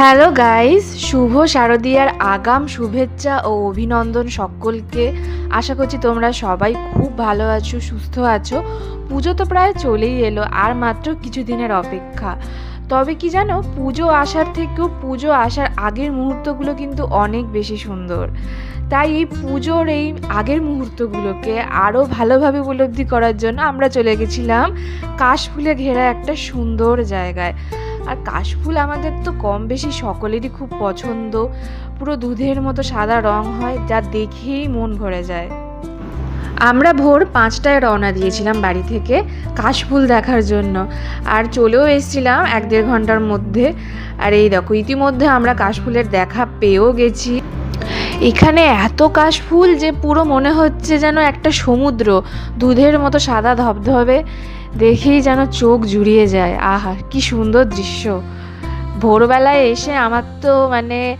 Hello guys, শুভ শারদীয়ার আগাম শুভেচ্ছা ও অভিনন্দন সকলকে। আশা করছি তোমরা সবাই খুব ভালো আছো, সুস্থ আছো। পুজো তো প্রায় চলেই এলো, আর মাত্র কিছুদিনের অপেক্ষা। তবে কি জানো, পুজো আসার থেকেও পুজো আসার আগের মুহূর্তগুলো কিন্তু অনেক বেশি সুন্দর। তাই এই পুজোর এই আগের মুহূর্তগুলোকে আরও ভালোভাবে উপলব্ধি করার জন্য আমরা চলে গেছিলাম কাশফুলে ঘেরা একটা সুন্দর জায়গায়। আর কাশফুল আমাদের তো কম বেশি সকলেরই খুব পছন্দ। পুরো দুধের মতো সাদা রং হয়, যা দেখেই মন ভরে যায়। আমরা ভোর পাঁচটায় রওনা দিয়েছিলাম বাড়ি থেকে কাশফুল দেখার জন্য। আর চলেও এসেছিলাম এক দেড় ঘণ্টার মধ্যে। আর এই দেখো, ইতিমধ্যে আমরা কাশফুলের দেখা পেয়েও গেছি। এখানে এত কাশফুল যে পুরো মনে হচ্ছে যেন একটা সমুদ্র। দুধের মতো সাদা ধবধবে, দেখেই যেন চোখ জুড়িয়ে যায়। আহা, কি সুন্দর দৃশ্য। ভোরবেলায় এসে আমার তো মানে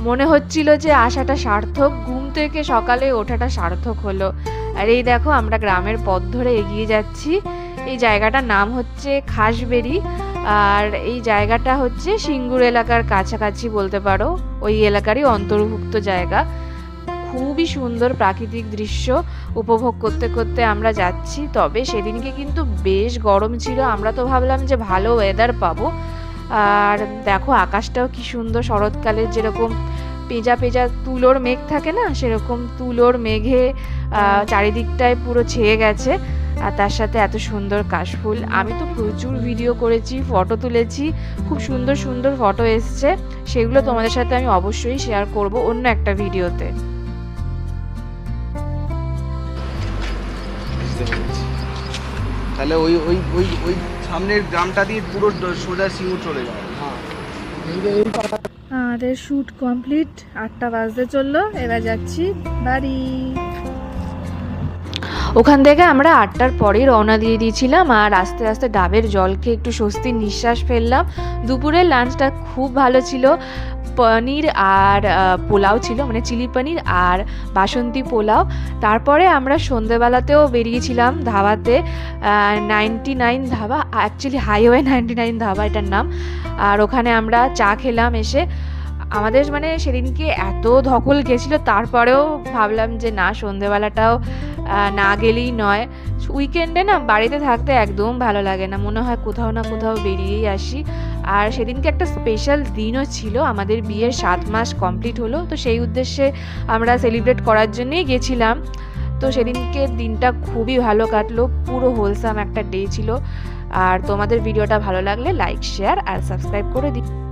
মনে হচ্ছিল যে আসাটা সার্থক, ঘুম থেকে সকালে ওঠাটা সার্থক হলো। আর এই দেখো, আমরা গ্রামের পথ ধরে এগিয়ে যাচ্ছি। এই জায়গাটার নাম হচ্ছে খাসবেরি আর এই জায়গাটা হচ্ছে সিঙ্গুর এলাকার কাছাকাছি বলতে পারো। ওই এলাকারই অন্তর্ভুক্ত জায়গা। খুবই সুন্দর প্রাকৃতিক দৃশ্য উপভোগ করতে করতে আমরা যাচ্ছি। তবে সেদিনকে কিন্তু বেশ গরম ছিল। আমরা তো ভাবলাম যে ভালো ওয়েদার পাবো। আর দেখো, আকাশটাও কি সুন্দর। শরৎকালের যেরকম পেঁজা পেঁজা তুলোর মেঘ থাকে না, সেরকম তুলোর মেঘে চারিদিকটায় পুরো ছেয়ে গেছে। আর তার সাথে এত সুন্দর কাশফুল। আমি তো প্রচুর ভিডিও করেছি ফটো তুলেছি খুব সুন্দর সুন্দর ফটো এসছে। সেগুলো তোমাদের সাথে আমি অবশ্যই শেয়ার করব অন্য একটা ভিডিওতে তাহলে ওই ওই ওই ওই সামনের গ্রামটা দিয়ে পুরো সোজা সিঙ্গুর চলে যাবে। হ্যাঁ। আমাদের শ্যুট কমপ্লিট আটটা বাজতে চলল এবার যাচ্ছি বাড়ি। ওখান থেকে আমরা আটটার পরেই রওনা দিয়ে দিয়েছিলাম আর আস্তে আস্তে ডাবের জল খেয়ে একটু স্বস্তির নিঃশ্বাস ফেললাম। দুপুরের লাঞ্চটা খুব ভালো ছিল। পনির আর পোলাও ছিল মানে চিলি পনির আর বাসন্তী পোলাও। তারপরে আমরা সন্ধেবেলাতেও বেরিয়েছিলাম ধাবাতে ninety nine dhaba actually highway ninety nine dhaba এটার নাম। আর ওখানে আমরা চা খেলাম এসে। আমাদের মানে সেদিনকে এত ধকল গেছিল, তারপরেও ভাবলাম যে না, সন্ধেবেলাটাও না গেলেই নয়। উইকেন্ডে না বাড়িতে থাকতে একদম ভালো লাগে না। মনে হয় কোথাও না কোথাও বেরিয়েই আসি। আর সেদিনকে একটা স্পেশাল দিনও ছিল। আমাদের বিয়ের সাত মাস কমপ্লিট হলো। তো সেই উদ্দেশ্যে আমরা সেলিব্রেট করার জন্যই গেছিলাম। তো সেদিনকে দিনটা খুবই ভালো কাটলো। পুরো হোলসাম একটা ডে ছিল। আর তোমাদের ভিডিওটা ভালো লাগলে লাইক শেয়ার আর সাবস্ক্রাইব করে দিই